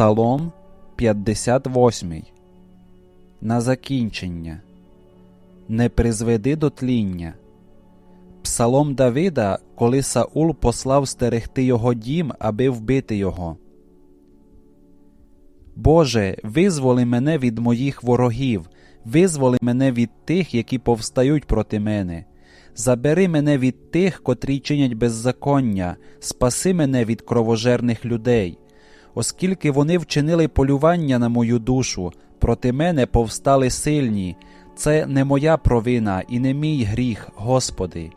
Псалом 58. На закінчення. Не призведи до тління. Псалом Давида, коли Саул послав стерегти його дім, аби вбити його. Боже, визволи мене від моїх ворогів, визволи мене від тих, які повстають проти мене. Забери мене від тих, котрі чинять беззаконня, спаси мене від кровожерних людей. Оскільки вони вчинили полювання на мою душу, проти мене повстали сильні, це не моя провина і не мій гріх, Господи.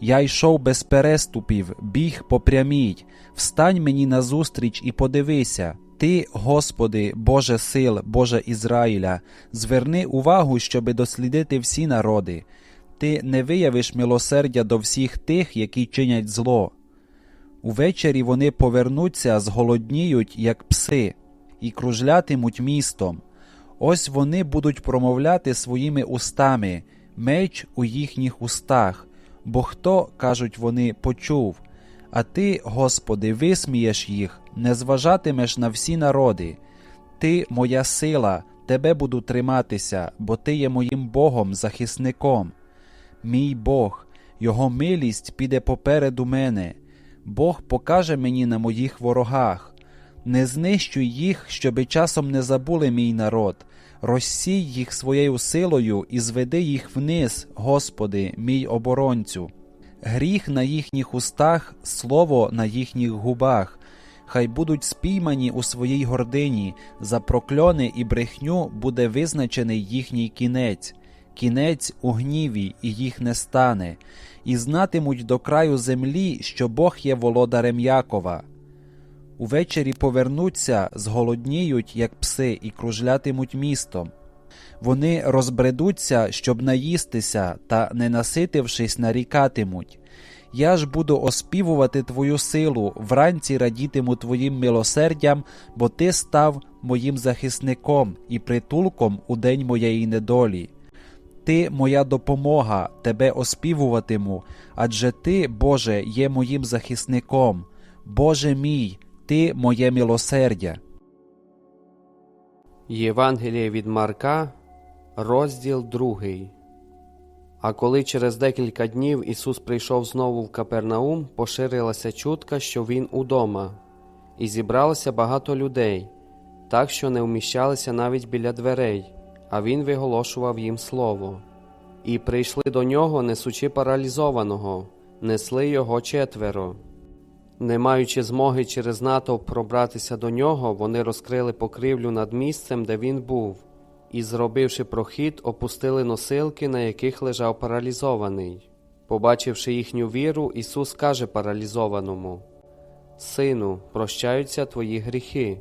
Я йшов без переступів, біг по прямій, встань мені назустріч і подивися. Ти, Господи, Боже сил, Боже Ізраїля, зверни увагу, щоби дослідити всі народи. Ти не виявиш милосердя до всіх тих, які чинять зло. Увечері вони повернуться, зголодніють, як пси, і кружлятимуть містом. Ось вони будуть промовляти своїми устами, меч у їхніх устах, бо хто, кажуть вони, почув. А ти, Господи, висмієш їх, не зважатимеш на всі народи. Ти, моя сила, тебе буду триматися, бо ти є моїм Богом, захисником. Мій Бог, Його милість піде попереду мене. Бог покаже мені на моїх ворогах. Не знищуй їх, щоби часом не забули мій народ. Розсій їх своєю силою і зведи їх вниз, Господи, мій оборонцю. Гріх на їхніх устах, слово на їхніх губах. Хай будуть спіймані у своїй гордині, за прокльони і брехню буде визначений їхній кінець, кінець у гніві, і їх не стане, і знатимуть до краю землі, що Бог є володарем Якова. Увечері повернуться, зголодніють, як пси, і кружлятимуть містом. Вони розбредуться, щоб наїстися, та, не наситившись, нарікатимуть. Я ж буду оспівувати Твою силу, вранці радітиму Твоїм милосердям, бо Ти став моїм захисником і притулком у день моєї недолі. Ти моя допомога, тебе оспівуватиму, адже Ти, Боже, є моїм захисником. Боже мій, Ти моє милосердя. Євангеліє від Марка, розділ 2. А коли через декілька днів Ісус прийшов знову в Капернаум, поширилася чутка, що Він удома, і зібралося багато людей, так що не вміщалися навіть біля дверей, а Він виголошував їм слово. І прийшли до нього, несучи паралізованого, несли його четверо. Не маючи змоги через натовп пробратися до нього, вони розкрили покривлю над місцем, де він був, і, зробивши прохід, опустили носилки, на яких лежав паралізований. Побачивши їхню віру, Ісус каже паралізованому: Сину, прощаються твої гріхи.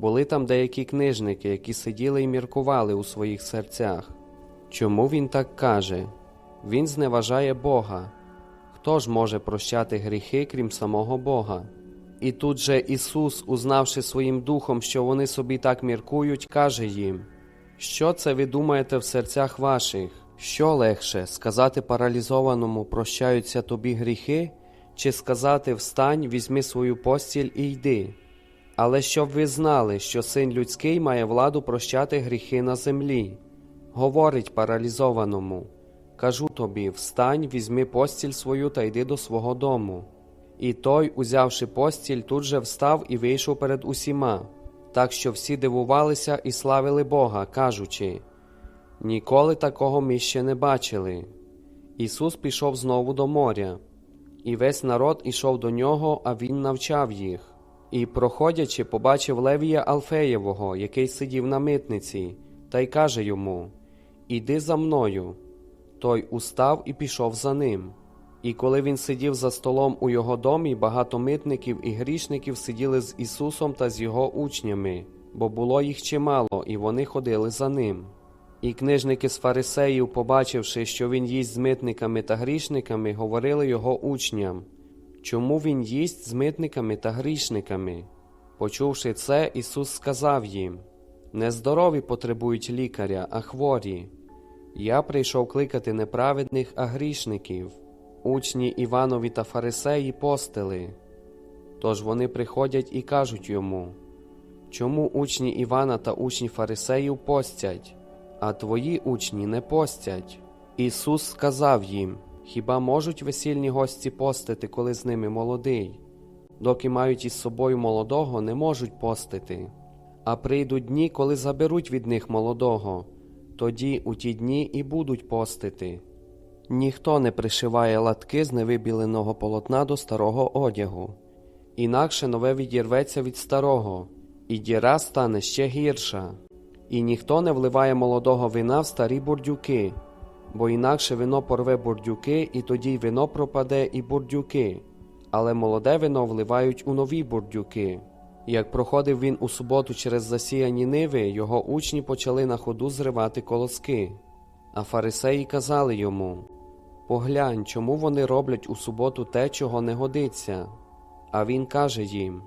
Були там деякі книжники, які сиділи і міркували у своїх серцях. Чому він так каже? Він зневажає Бога. Хто ж може прощати гріхи, крім самого Бога? І тут же Ісус, узнавши своїм духом, що вони собі так міркують, каже їм: Що це ви думаєте в серцях ваших? Що легше сказати паралізованому прощаються тобі гріхи, чи сказати Встань, візьми свою постіль і йди? Але щоб ви знали, що син людський має владу прощати гріхи на землі, говорить паралізованому. Кажу тобі, встань, візьми постіль свою та йди до свого дому. І той, узявши постіль, тут же встав і вийшов перед усіма, так що всі дивувалися і славили Бога, кажучи Ніколи такого ми ще не бачили. Ісус пішов знову до моря, і весь народ ішов до нього, а Він навчав їх. І, проходячи, побачив Левія Алфеєвого, який сидів на митниці, та й каже йому Іди за мною. Той устав і пішов за ним. І коли він сидів за столом у його домі, багато митників і грішників сиділи з Ісусом та з його учнями, бо було їх чимало, і вони ходили за ним. І книжники з фарисеїв, побачивши, що він їсть з митниками та грішниками, говорили його учням чому він їсть з митниками та грішниками? Почувши це, Ісус сказав їм Нездорові потребують лікаря, а хворі. Я прийшов кликати неправедних, а грішників, учні Іванові та фарисеї постили. Тож вони приходять і кажуть йому Чому учні Івана та учні фарисеїв постять, а твої учні не постять? Ісус сказав їм: Хіба можуть весільні гості постити, коли з ними молодий? Доки мають із собою молодого, не можуть постити. А прийдуть дні, коли заберуть від них молодого, тоді у ті дні і будуть постити. Ніхто не пришиває латки з невибіленого полотна до старого одягу, інакше нове відірветься від старого, і діра стане ще гірша. І ніхто не вливає молодого вина в старі бурдюки, бо інакше вино порве бурдюки, і тоді й вино пропаде і бурдюки, але молоде вино вливають у нові бурдюки. Як проходив він у суботу через засіяні ниви, його учні почали на ходу зривати колоски. А фарисеї казали йому Поглянь, чому вони роблять у суботу те, чого не годиться. А він каже їм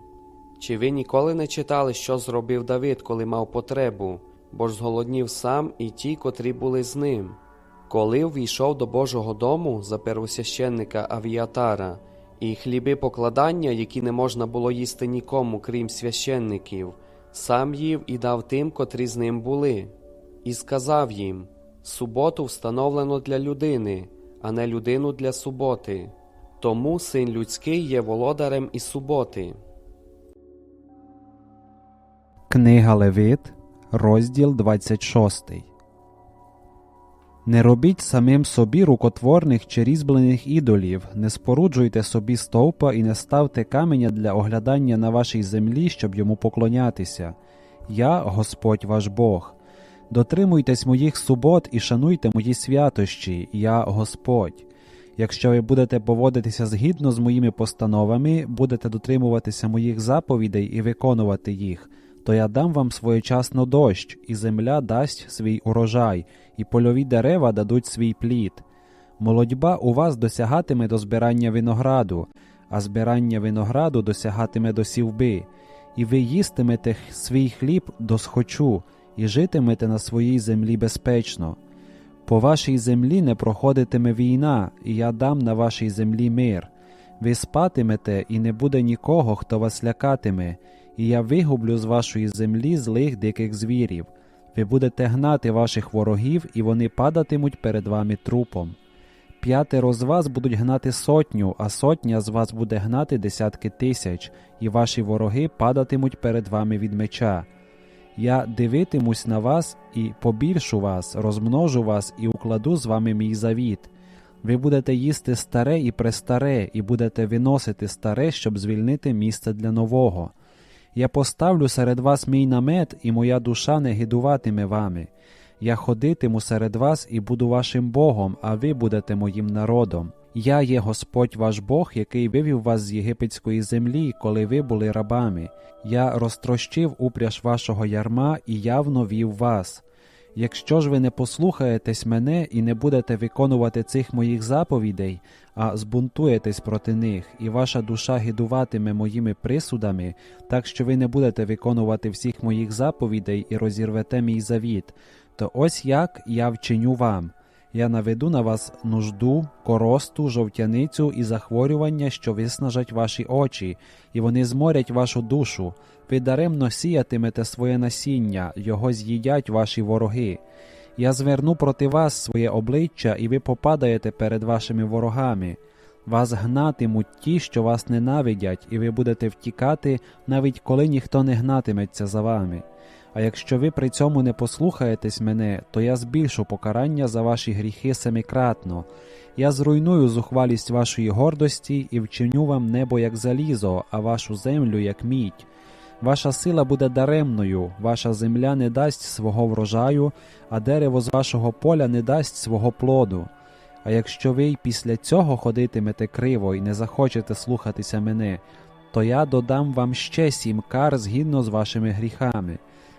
Чи ви ніколи не читали, що зробив Давид, коли мав потребу, бо ж зголоднів сам і ті, котрі були з ним? Коли ввійшов до Божого дому за первосвященника Авіатара, і хліби покладання, які не можна було їсти нікому, крім священників, сам їв і дав тим, котрі з ним були, і сказав їм: Суботу встановлено для людини, а не людину для суботи. Тому син людський є володарем і суботи. Книга Левит, розділ 26. Не робіть самим собі рукотворних чи різьблених ідолів, не споруджуйте собі стовпа і не ставте каменя для оглядання на вашій землі, щоб йому поклонятися. Я, Господь ваш Бог. Дотримуйтесь моїх субот і шануйте мої святощі, я Господь. Якщо ви будете поводитися згідно з моїми постановами, будете дотримуватися моїх заповідей і виконувати їх, то я дам вам своєчасно дощ, і земля дасть свій урожай, і польові дерева дадуть свій плід. Молодьба у вас досягатиме до збирання винограду, а збирання винограду досягатиме до сівби, і ви їстимете свій хліб до схочу, і житимете на своїй землі безпечно. По вашій землі не проходитиме війна, і я дам на вашій землі мир. Ви спатимете, і не буде нікого, хто вас лякатиме, і я вигублю з вашої землі злих диких звірів. Ви будете гнати ваших ворогів, і вони падатимуть перед вами трупом. П'ятеро з вас будуть гнати сотню, а сотня з вас буде гнати десятки тисяч, і ваші вороги падатимуть перед вами від меча. Я дивитимусь на вас і побільшу вас, розмножу вас і укладу з вами мій завіт. Ви будете їсти старе і престаре, і будете виносити старе, щоб звільнити місце для нового. Я поставлю серед вас мій намет, і моя душа не гидуватиме вами. Я ходитиму серед вас і буду вашим Богом, а ви будете моїм народом. Я є Господь ваш Бог, який вивів вас з єгипетської землі, коли ви були рабами. Я розтрощив упряж вашого ярма і явно вів вас. Якщо ж ви не послухаєтесь мене і не будете виконувати цих моїх заповідей, а збунтуєтесь проти них, і ваша душа гидуватиме моїми присудами, так що ви не будете виконувати всіх моїх заповідей і розірвете мій завіт, то ось як я вчиню вам. Я наведу на вас нужду, коросту, жовтяницю і захворювання, що виснажать ваші очі, і вони зморять вашу душу. Ви даремно сіятимете своє насіння, його з'їдять ваші вороги. Я зверну проти вас своє обличчя, і ви попадаєте перед вашими ворогами. Вас гнатимуть ті, що вас ненавидять, і ви будете втікати, навіть коли ніхто не гнатиметься за вами. А якщо ви при цьому не послухаєтесь мене, то я збільшу покарання за ваші гріхи семикратно. Я зруйную зухвалість вашої гордості і вчиню вам небо як залізо, а вашу землю як мідь. Ваша сила буде даремною, ваша земля не дасть свого врожаю, а дерево з вашого поля не дасть свого плоду. А якщо ви й після цього ходитимете криво і не захочете слухатися мене, то я додам вам ще сім кар згідно з вашими гріхами.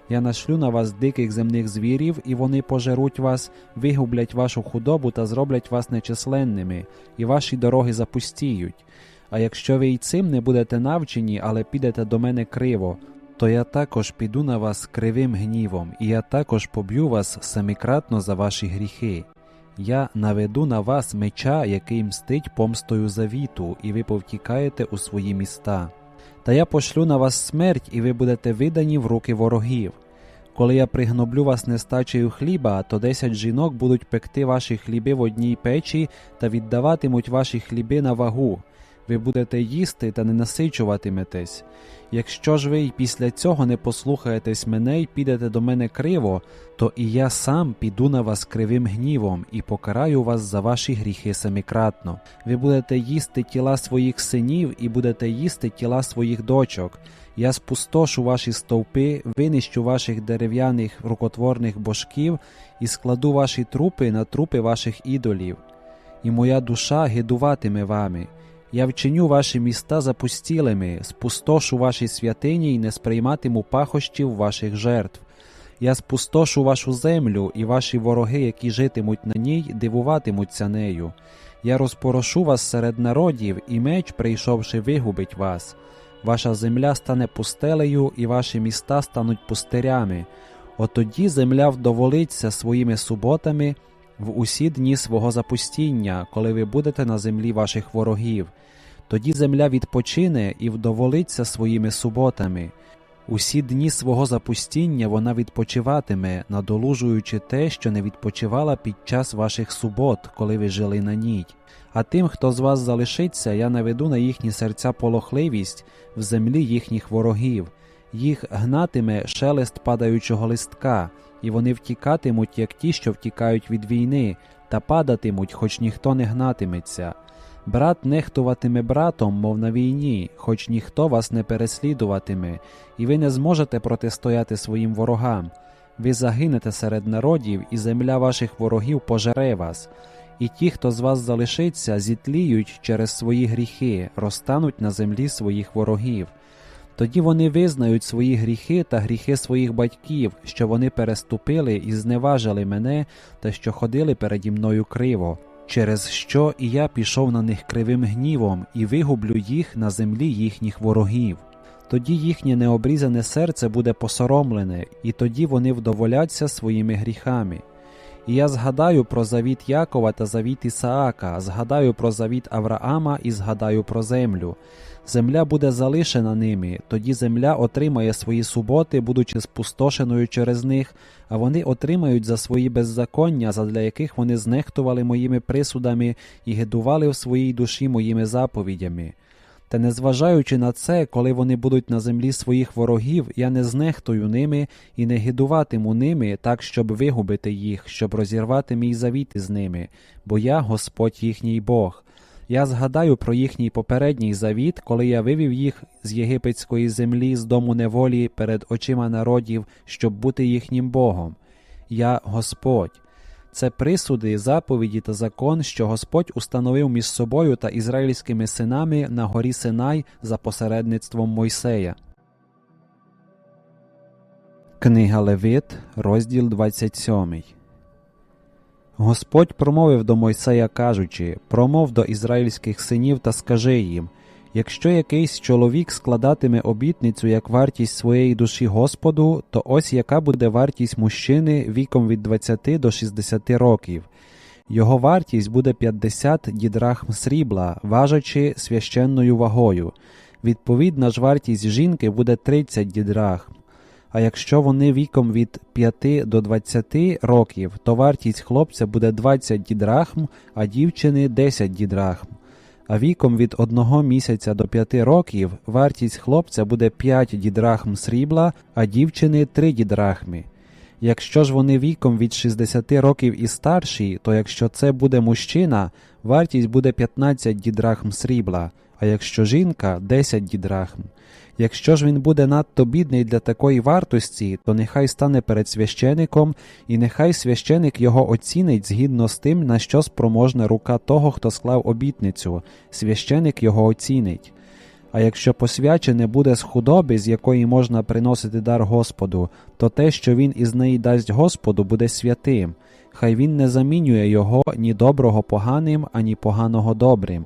Я нашлю на вас диких земних звірів, і вони пожеруть вас, вигублять вашу худобу та зроблять вас нечисленними, і ваші дороги запустіють. А якщо ви й цим не будете навчені, але підете до мене криво, то я також піду на вас кривим гнівом, і я також поб'ю вас семикратно за ваші гріхи. Я наведу на вас меча, який мстить помстою завіту, і ви повтікаєте у свої міста. Та я пошлю на вас смерть, і ви будете видані в руки ворогів. Коли я пригноблю вас нестачею хліба, то десять жінок будуть пекти ваші хліби в одній печі та віддаватимуть ваші хліби на вагу. Ви будете їсти та не насичуватиметесь. Якщо ж ви й після цього не послухаєтесь мене й підете до мене криво, то і я сам піду на вас кривим гнівом і покараю вас за ваші гріхи семикратно. Ви будете їсти тіла своїх синів і будете їсти тіла своїх дочок. Я спустошу ваші стовпи, винищу ваших дерев'яних рукотворних божків і складу ваші трупи на трупи ваших ідолів. І моя душа гидуватиме вами. Я вчиню ваші міста запустілими, спустошу ваші святині і не сприйматиму пахощів ваших жертв. Я спустошу вашу землю, і ваші вороги, які житимуть на ній, дивуватимуться нею. Я розпорошу вас серед народів, і меч, прийшовши, вигубить вас. Ваша земля стане пустелею, і ваші міста стануть пустирями. Отоді земля вдоволиться своїми суботами в усі дні свого запустіння, коли ви будете на землі ваших ворогів. Тоді земля відпочине і вдоволиться своїми суботами. Усі дні свого запустіння вона відпочиватиме, надолужуючи те, що не відпочивала під час ваших субот, коли ви жили на ній. А тим, хто з вас залишиться, я наведу на їхні серця полохливість в землі їхніх ворогів. Їх гнатиме шелест падаючого листка, і вони втікатимуть, як ті, що втікають від війни, та падатимуть, хоч ніхто не гнатиметься. Брат нехтуватиме братом, мов на війні, хоч ніхто вас не переслідуватиме, і ви не зможете протистояти своїм ворогам. Ви загинете серед народів, і земля ваших ворогів пожере вас. І ті, хто з вас залишиться, зітліють через свої гріхи, розтануть на землі своїх ворогів. Тоді вони визнають свої гріхи та гріхи своїх батьків, що вони переступили і зневажили мене та що ходили переді мною криво, через що і я пішов на них кривим гнівом і вигублю їх на землі їхніх ворогів. Тоді їхнє необрізане серце буде посоромлене, і тоді вони вдоволяться своїми гріхами. І я згадаю про завіт Якова та завіт Ісаака, згадаю про завіт Авраама і згадаю про землю. Земля буде залишена ними, тоді земля отримає свої суботи, будучи спустошеною через них, а вони отримають за свої беззаконня, задля яких вони знехтували моїми присудами і гидували в своїй душі моїми заповідями. Та незважаючи на це, коли вони будуть на землі своїх ворогів, я не знехтую ними і не гидуватиму ними так, щоб вигубити їх, щоб розірвати мій завіт із ними, бо я Господь їхній Бог. Я згадаю про їхній попередній завіт, коли я вивів їх з єгипетської землі з дому неволі перед очима народів, щоб бути їхнім Богом. Я Господь. Це присуди, заповіді та закон, що Господь установив між собою та ізраїльськими синами на горі Синай за посередництвом Мойсея. Книга Левит, розділ 27. Господь промовив до Мойсея, кажучи: Промов до ізраїльських синів та скажи їм: Якщо якийсь чоловік складатиме обітницю як вартість своєї душі Господу, то ось яка буде вартість мужчини віком від 20 до 60 років. Його вартість буде 50 дідрахм срібла, важачи священною вагою. Відповідна ж вартість жінки буде 30 дідрахм. А якщо вони віком від 5 до 20 років, то вартість хлопця буде 20 дідрахм, а дівчини 10 дідрахм. А віком від 1 місяця до 5 років вартість хлопця буде 5 дідрахм срібла, а дівчини 3 дідрахми. Якщо ж вони віком від 60 років і старші, то якщо це буде мужчина, вартість буде 15 дідрахм срібла, а якщо жінка 10 дідрахм. Якщо ж він буде надто бідний для такої вартості, то нехай стане перед священиком, і нехай священик його оцінить згідно з тим, на що спроможна рука того, хто склав обітницю, священик його оцінить. А якщо посвячене буде з худоби, з якої можна приносити дар Господу, то те, що він із неї дасть Господу, буде святим. Хай він не замінює його ні доброго поганим, ані поганого добрим.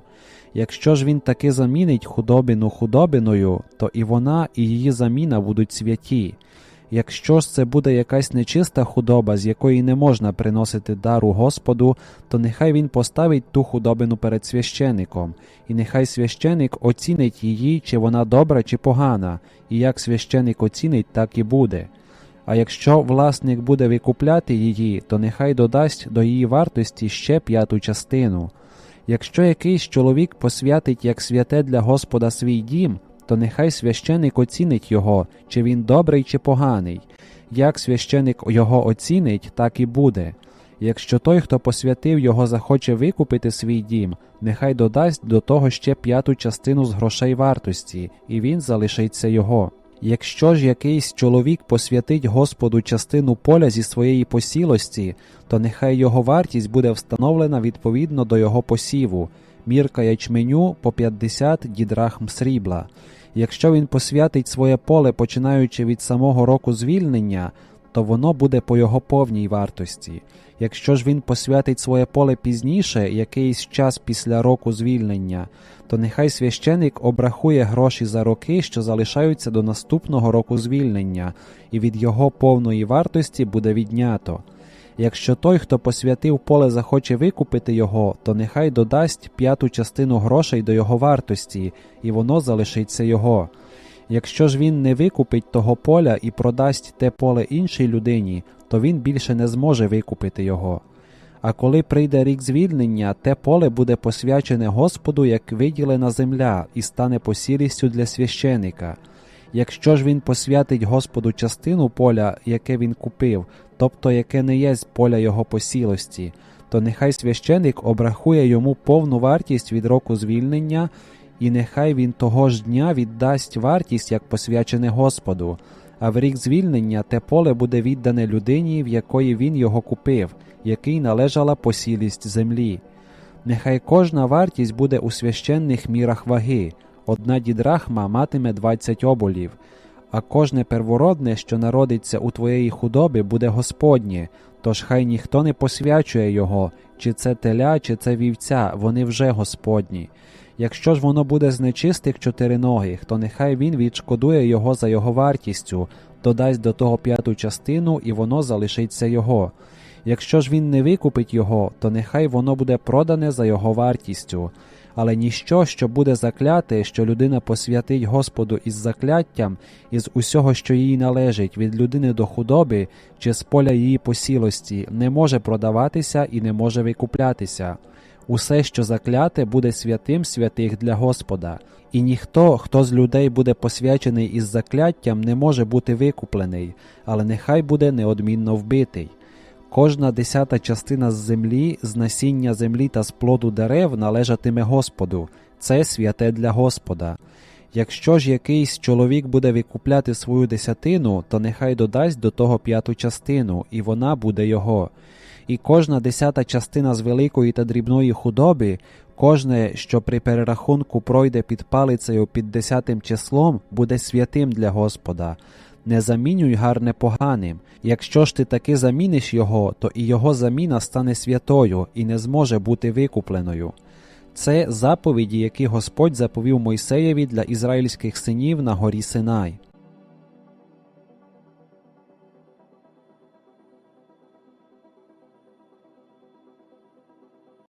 Якщо ж він таки замінить худобину худобиною, то і вона, і її заміна будуть святі. Якщо ж це буде якась нечиста худоба, з якої не можна приносити дару Господу, то нехай він поставить ту худобину перед священиком, і нехай священик оцінить її, чи вона добра чи погана, і як священик оцінить, так і буде. А якщо власник буде викупляти її, то нехай додасть до її вартості ще п'яту частину. Якщо якийсь чоловік посвятить як святе для Господа свій дім, то нехай священик оцінить його, чи він добрий чи поганий. Як священик його оцінить, так і буде. Якщо той, хто посвятив його, захоче викупити свій дім, нехай додасть до того ще п'яту частину з грошей вартості, і він залишиться його. Якщо ж якийсь чоловік посвятить Господу частину поля зі своєї посілості, то нехай його вартість буде встановлена відповідно до його посіву, мірка ячменю по 50 дідрахм срібла. Якщо він посвятить своє поле, починаючи від самого року звільнення, то воно буде по його повній вартості. Якщо ж він посвятить своє поле пізніше, якийсь час після року звільнення, то нехай священик обрахує гроші за роки, що залишаються до наступного року звільнення, і від його повної вартості буде віднято. Якщо той, хто посвятив поле, захоче викупити його, то нехай додасть п'яту частину грошей до його вартості, і воно залишиться його. Якщо ж він не викупить того поля і продасть те поле іншій людині, то він більше не зможе викупити його. А коли прийде рік звільнення, те поле буде посвячене Господу як виділена земля і стане посілістю для священика. Якщо ж він посвятить Господу частину поля, яке він купив, тобто яке не є з поля його посілості, то нехай священик обрахує йому повну вартість від року звільнення, і нехай він того ж дня віддасть вартість як посвячене Господу. А в рік звільнення те поле буде віддане людині, в якої він його купив, який належала посілість землі. Нехай кожна вартість буде у священних мірах ваги. Одна дідрахма матиме 20 оболів, а кожне первородне, що народиться у твоєї худоби, буде Господнє, тож хай ніхто не посвячує його, чи це теля, чи це вівця, вони вже Господні. Якщо ж воно буде з нечистих чотириногих, то нехай він відшкодує його за його вартістю, додасть до того п'яту частину, і воно залишиться його. Якщо ж він не викупить його, то нехай воно буде продане за його вартістю. Але ніщо, що буде закляте, що людина посвятить Господу із закляттям, із усього, що їй належить, від людини до худоби чи з поля її посілості, не може продаватися і не може викуплятися. Усе, що закляте, буде святим святих для Господа, і ніхто, хто з людей буде посвячений із закляттям, не може бути викуплений, але нехай буде неодмінно вбитий. Кожна десята частина з землі, з насіння землі та з плоду дерев належатиме Господу, це святе для Господа. Якщо ж якийсь чоловік буде викупляти свою десятину, то нехай додасть до того п'яту частину, і вона буде його. І кожна десята частина з великої та дрібної худоби, кожне, що при перерахунку пройде під палицею під десятим числом, буде святим для Господа. Не замінюй гарне поганим. Якщо ж ти таки заміниш його, то і його заміна стане святою і не зможе бути викупленою. Це заповіді, які Господь заповів Мойсеєві для ізраїльських синів на горі Синай.